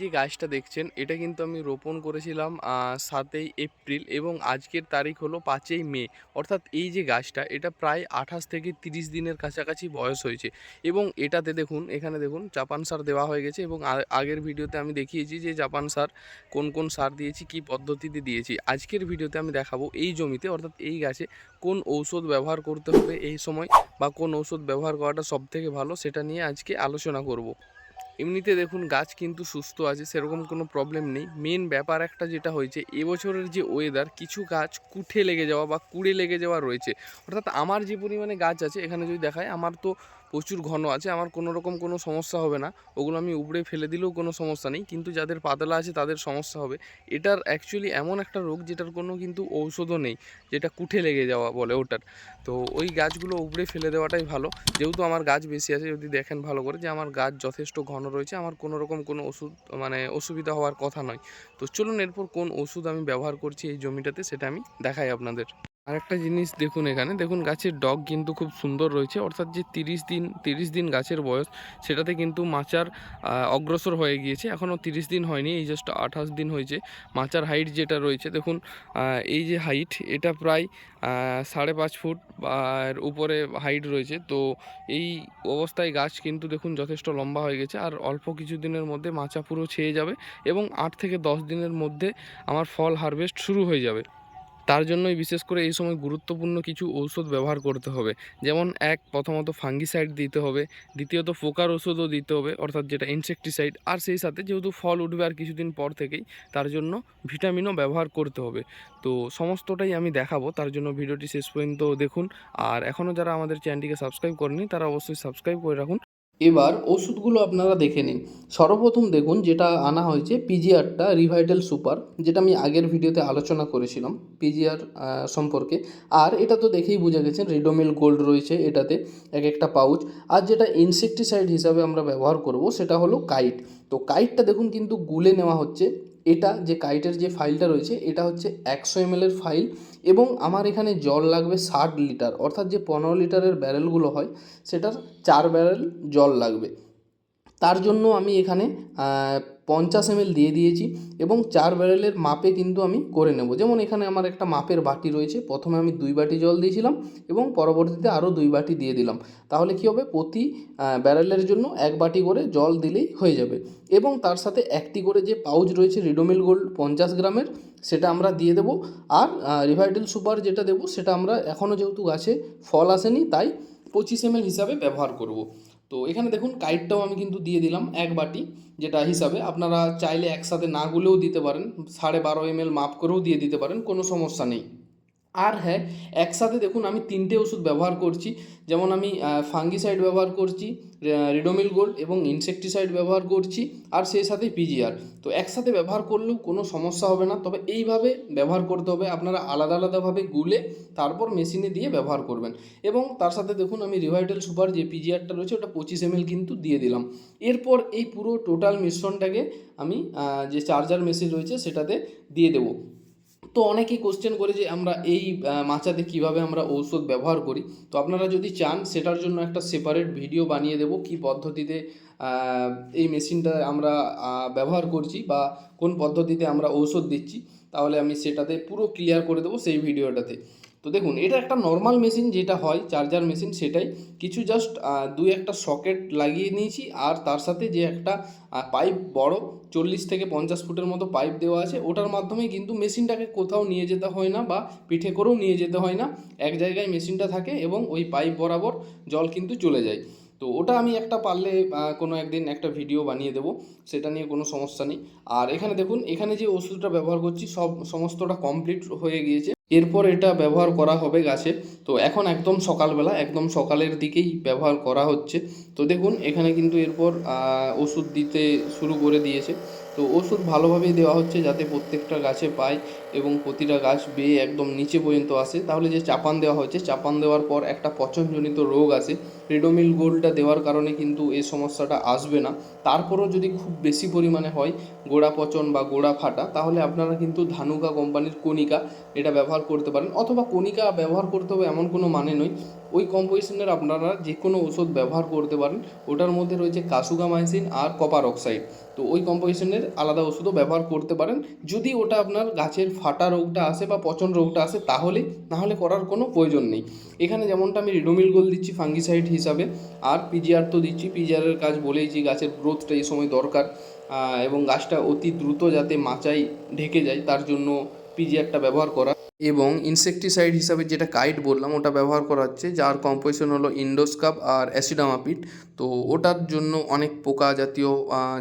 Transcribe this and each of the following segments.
যে গাছটা দেখছেন, এটা কিন্তু আমি রোপণ করেছিলাম সাতই এপ্রিল এবং আজকের তারিখ হলো পাঁচই মে। অর্থাৎ এই যে গাছটা, এটা প্রায় আঠাশ থেকে তিরিশ দিনের কাছাকাছি বয়স হয়েছে। এবং এটাতে দেখুন, এখানে দেখুন, জাপান সার দেওয়া হয়ে গেছে এবং আগের ভিডিওতে আমি দেখিয়েছি যে জাপান সার কোন কোন সার দিয়েছি, কি পদ্ধতিতে দিয়েছি। আজকের ভিডিওতে আমি দেখাবো এই জমিতে, অর্থাৎ এই গাছে কোন ঔষধ ব্যবহার করতে হবে এই সময় বা কোন ঔষধ ব্যবহার করাটা সব থেকে ভালো, সেটা নিয়ে আজকে আলোচনা করব। এমনিতে দেখুন গাছ কিন্তু সুস্থ আছে, সেরকম কোনো প্রবলেম নেই। মেন ব্যাপার একটা যেটা হয়েছে, এবছরের যে ওয়েদার কিছু গাছ কুঠে লেগে যাওয়া বা কুড়ে লেগে যাওয়া রয়েছে। অর্থাৎ আমার যে পরিমাণে গাছ আছে, এখানে যদি দেখায়, আমার তো প্রচুর ঘন আছে, আমার কোনো রকম কোনো সমস্যা হবে না। ওগুলো আমি উপড়ে ফেলে দিলেও কোনো সমস্যা নেই, কিন্তু যাদের পাতলা আছে, তাদের সমস্যা হবে। এটার অ্যাকচুয়ালি এমন একটা রোগ, যেটার কোনো কিন্তু ঔষধও নেই, যেটা কুঠে লেগে যাওয়া বলে ওটার। তো ওই গাছগুলো উপড়ে ফেলে দেওয়াটাই ভালো। যেহেতু আমার গাছ বেশি আছে, যদি দেখেন ভালো করে যে আমার গাছ যথেষ্ট ঘন রয়েছে। আমার কোনো রকম কোনো ওষুধ মানে অসুবিধা হওয়ার কথা নয়। তো চলুন এরপর কোন ওষুধ আমি ব্যবহার করছি এই জমিটাতে সেটা আমি দেখাই আপনাদের। আরেকটা জিনিস দেখুন এখানে। দেখুন, গাছের ডগ কিন্তু খুব সুন্দর রয়েছে। অর্থাৎ যে তিরিশ দিন তিরিশ দিন গাছের বয়স, সেটাতে কিন্তু মাচার অগ্রসর হয়ে গিয়েছে। এখনও তিরিশ দিন হয়নি, এই জাস্ট আঠাশ দিন হয়েছে। মাচার হাইট যেটা রয়েছে, দেখুন এই যে হাইট এটা প্রায় সাড়ে পাঁচ ফুট, বা উপরে হাইট রয়েছে। তো এই অবস্থায় গাছ কিন্তু দেখুন যথেষ্ট লম্বা হয়ে গেছে। আর অল্প কিছু দিনের মধ্যে মাচা পুরো ছেয়ে যাবে এবং আট থেকে দশ দিনের মধ্যে আমার ফল হারভেস্ট শুরু হয়ে যাবে। তার জন্যই বিশেষ করে এই সময় গুরুত্বপূর্ণ কিছু ঔষধ ব্যবহার করতে হবে। যেমন এক, প্রথমত ফাঙ্গিসাইড দিতে হবে। দ্বিতীয়ত পোকার ওষুধও দিতে হবে, অর্থাৎ যেটা ইনসেকটিসাইড আর সেই সাথে যেহেতু ফল উঠবে আর কিছুদিন পর থেকেই, তার জন্য ভিটামিনও ব্যবহার করতে হবে। তো সমস্তটাই আমি দেখাবো, তার জন্য ভিডিওটি শেষ পর্যন্ত দেখুন। আর এখনও যারা আমাদের চ্যানেলটিকে সাবস্ক্রাইব করেনি তারা অবশ্যই সাবস্ক্রাইব করে রাখুন। এবার ওষুধগুলো আপনারা দেখে নিন। সর্বপ্রথম দেখুন যেটা আনা হয়েছে পিজিআরটা রিভাইটাল সুপার, যেটা আমি আগের ভিডিওতে আলোচনা করেছিলাম পিজিআর সম্পর্কে। আর এটা তো দেখেই বুঝে গেছেন, রিডোমিল গোল্ড রয়েছে এটাতে, এক একটা পাউচ। আর যেটা ইনসেকটিসাইড হিসাবে আমরা ব্যবহার করব সেটা হলো কাইট। তো কাইটটা দেখুন কিন্তু গুলে নেওয়া হচ্ছে। এটা যে কাইটের যে ফাইলটা রয়েছে, এটা হচ্ছে একশো এম ফাইল। এবং আমার এখানে জল লাগবে ষাট লিটার, অর্থাৎ যে পনেরো লিটারের ব্যারেলগুলো হয়, সেটার চার ব্যারেল জল লাগবে। তার জন্য আমি এখানে পঞ্চাশ এম দিয়ে দিয়েছি এবং চার ব্যারেলের মাপে কিন্তু আমি করে নেব। যেমন এখানে আমার একটা মাপের বাটি রয়েছে, প্রথমে আমি দুই বাটি জল দিয়েছিলাম এবং পরবর্তীতে আরও দুই বাটি দিয়ে দিলাম। তাহলে কী হবে? প্রতি ব্যারেলের জন্য এক বাটি করে জল দিলেই হয়ে যাবে। এবং তার সাথে একটি করে যে পাউচ রয়েছে রিডোমিল গোল্ড পঞ্চাশ গ্রামের, সেটা আমরা দিয়ে দেবো। আর রিভাইটাল সুপার যেটা দেবো, সেটা আমরা এখনও যেহেতু গাছে ফল আসেনি, তাই পঁচিশ এম হিসাবে ব্যবহার করব। তো এখানে দেখুন কাইটটাও আমি কিন্তু দিয়ে দিলাম এক বাটি, যেটা হিসাবে আপনারা চাইলে একসাথে না গুলেও দিতে পারেন, সাড়ে বারো এম মাপ করেও দিয়ে দিতে পারেন, কোনো সমস্যা নেই। আর হ্যাঁ একসাথে দেখুন আমি তিনটে ওষুধ ব্যবহার করছি। যেমন আমি ফাঙ্গিসাইড ব্যবহার করছি রিডোমিল গোল্ড এবং ইনসেকটিসাইড ব্যবহার করছি আর সেই সাথে পিজিআর তো একসাথে ব্যবহার করলেও কোনো সমস্যা হবে না, তবে এইভাবে ব্যবহার করতে হবে। আপনারা আলাদা আলাদাভাবে গুলে তারপর মেশিনে দিয়ে ব্যবহার করবেন। এবং তার সাথে দেখুন আমি রিভাইটাল সুপার যে পিজিআরটা রয়েছে, ওটা পঁচিশ এম কিন্তু দিয়ে দিলাম। এরপর এই পুরো টোটাল মিশ্রণটাকে আমি যে চার্জার মেশিন রয়েছে, সেটাতে দিয়ে দেবো। তো অনেকেই কোশ্চেন করে যে আমরা এই মাচাতে কীভাবে আমরা ঔষধ ব্যবহার করি। তো আপনারা যদি চান, সেটার জন্য একটা সেপারেট ভিডিও বানিয়ে দেব, কি পদ্ধতিতে এই মেশিনটা আমরা ব্যবহার করছি বা কোন পদ্ধতিতে আমরা ঔষধ দিচ্ছি। তাহলে আমি সেটাতে পুরো ক্লিয়ার করে দেবো সেই ভিডিওটাতে তো দেখুন, এটা একটা নর্মাল মেশিন যেটা হয় চার্জার মেশিন সেটাই। কিছু জাস্ট দুই একটা সকেট লাগিয়ে নিয়েছি, আর তার সাথে যে একটা পাইপ বড়, চল্লিশ থেকে পঞ্চাশ ফুটের মতো পাইপ দেওয়া আছে, ওটার মাধ্যমে কিন্তু মেশিনটাকে কোথাও নিয়ে যেতে হয় না বা পিঠে করেও নিয়ে যেতে হয় না। এক জায়গায় মেশিনটা থাকে এবং ওই পাইপ বরাবর জল কিন্তু চলে যায়। তো ওটা আমি একটা পারলে কোনো একদিন একটা ভিডিও বানিয়ে দেবো, সেটা নিয়ে কোনো সমস্যা নেই। আর এখানে দেখুন, এখানে যে ওষুধটা ব্যবহার করছি, সব, সমস্তটা কমপ্লিট হয়ে গিয়েছে। এরপর এটা ব্যবহার করা হবে গাছে। তো এখন একদম সকালবেলা, একদম সকালের দিকেই ব্যবহার করা হচ্ছে। তো দেখুন, এখানে কিন্তু এরপর ওষুধ দিতে শুরু করে দিয়েছে। তো ওষুধ ভালোভাবেই দেওয়া হচ্ছে যাতে প্রত্যেকটা গাছে পায় এবং প্রতিটা গাছ বেয়ে একদম নিচে পর্যন্ত আসে। তাহলে যে চাপান দেওয়া হয়েছে, চাপান দেওয়ার পর একটা পচনজনিত রোগ আসে। রেডোমিল গোল্ডটা দেওয়ার কারণে কিন্তু এই সমস্যাটা আসবে না। তারপরও যদি খুব বেশি পরিমাণে হয় গোড়া পচন বা গোড়া ফাটা, তাহলে আপনারা কিন্তু ধানুকা কোম্পানির কণিকা এটা ব্যবহার করতে পারেন, অথবা কণিকা ব্যবহার করতে হবে এমন কোনো মানে নয়। ওই কম্পোজিশনের আপনারা যে কোনো ওষুধ ব্যবহার করতে পারেন, ওটার মধ্যে রয়েছে কাসুগামাইসিন আর কপার অক্সাইড। তো ওই কম্পোজিশনের আলাদা ওষুধও ব্যবহার করতে পারেন। যদি ওটা আপনার গাছের ফাটা রোগটা আসে বা পচন রোগটা আসে, তাহলে, নাহলে করার কোনো প্রয়োজন নেই। এখানে যেমনটা আমি রিডোমিল গোল দিচ্ছি ফাঙ্গিসাইড হিসাবে, আর পিজিআর তো দিচ্ছি। পিজিআরের কাজ বলেইছি গাছের গ্রোথটা এই সময় দরকার এবং গাছটা অতি দ্রুত যাতে মাচায় ঢেকে যায়, তার জন্য পিজিআরটা ব্যবহার করা। এবং ইনসেকটিসাইড হিসাবে যেটা কাইট বললাম, ওটা ব্যবহার করা হচ্ছে, যার কম্পোজিশন হলো ইন্ডোস্কাপ আর অ্যাসিডামাপিট তো ওটার জন্য অনেক পোকা জাতীয়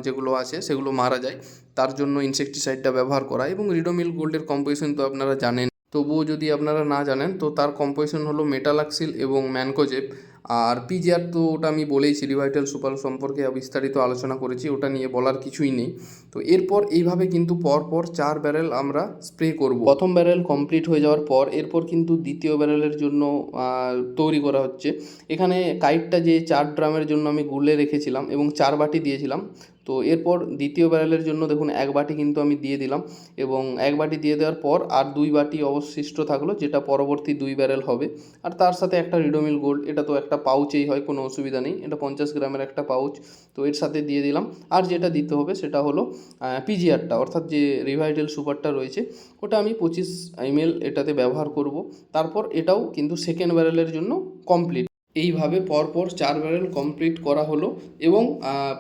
যেগুলো আছে, সেগুলো মারা যায়। তার জন্য ইনসেকটিসাইডটা ব্যবহার করা। এবং রিডোমিল গোল্ডের কম্পোজিশন তো আপনারা জানেন। তবুও যদি আপনারা না জানেন, তো তার কম্পোজিশন হলো মেটালাক্সিল এবং ম্যানকোজেব। আর পিজিআর তো ওটা আমি বলেইছি রিভাইটাল সুপার সম্পর্কে বিস্তারিত আলোচনা করেছি, ওটা নিয়ে বলার কিছুই নেই। তো এরপর এইভাবে কিন্তু পরপর চার ব্যারেল আমরা স্প্রে করব। প্রথম ব্যারেল কমপ্লিট হয়ে যাওয়ার পর এরপর কিন্তু দ্বিতীয় ব্যারেলের জন্য তৈরি করা হচ্ছে। এখানে কাইটটা যে চার ড্রামের জন্য আমি গুলে রেখেছিলাম এবং চার বাটি দিয়েছিলাম। তো এরপর দ্বিতীয় ব্যারেলের জন্য দেখুন এক বাটি কিন্তু আমি দিয়ে দিলাম এবং এক বাটি দিয়ে দেওয়ার পর আর দুই বাটি অবশিষ্ট থাকল, যেটা পরবর্তী দুই ব্যারেল হবে। আর তার সাথে একটা রিডোমিল গোল্ড এটা তো একটা পাউচেই হয়, কোনো অসুবিধা নেই। এটা পঞ্চাশ গ্রামের একটা পাউচ তো এর সাথে দিয়ে দিলাম। আর যেটা দিতে হবে সেটা হলো পিজিআরটা অর্থাৎ যে রিভাইটাল সুপারটা রয়েছে, ওটা আমি পঁচিশ এমএল এটাতে ব্যবহার করব। তারপর এটাও কিন্তু সেকেন্ড ব্যারেলের জন্য কমপ্লিট এইভাবে পরপর চার ব্যারেল কমপ্লিট করা হলো এবং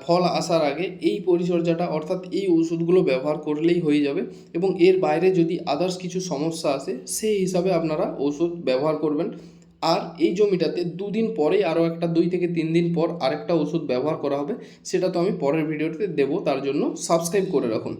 ফল আসার আগে এই পরিচর্যাটা অর্থাৎ এই ওষুধগুলো ব্যবহার করলেই হয়ে যাবে এবং এর বাইরে যদি আদার্স কিছু সমস্যা আসে, সেই হিসাবে আপনারা ওষুধ ব্যবহার করবেন। আর এই জমিটাতে দুদিন পরেই আরও একটা দুই থেকে তিন দিন পর আরেকটা ওষুধ ব্যবহার করা হবে, সেটা তো আমি পরের ভিডিওতে দেবো, তার জন্য সাবস্ক্রাইব করে রাখুন।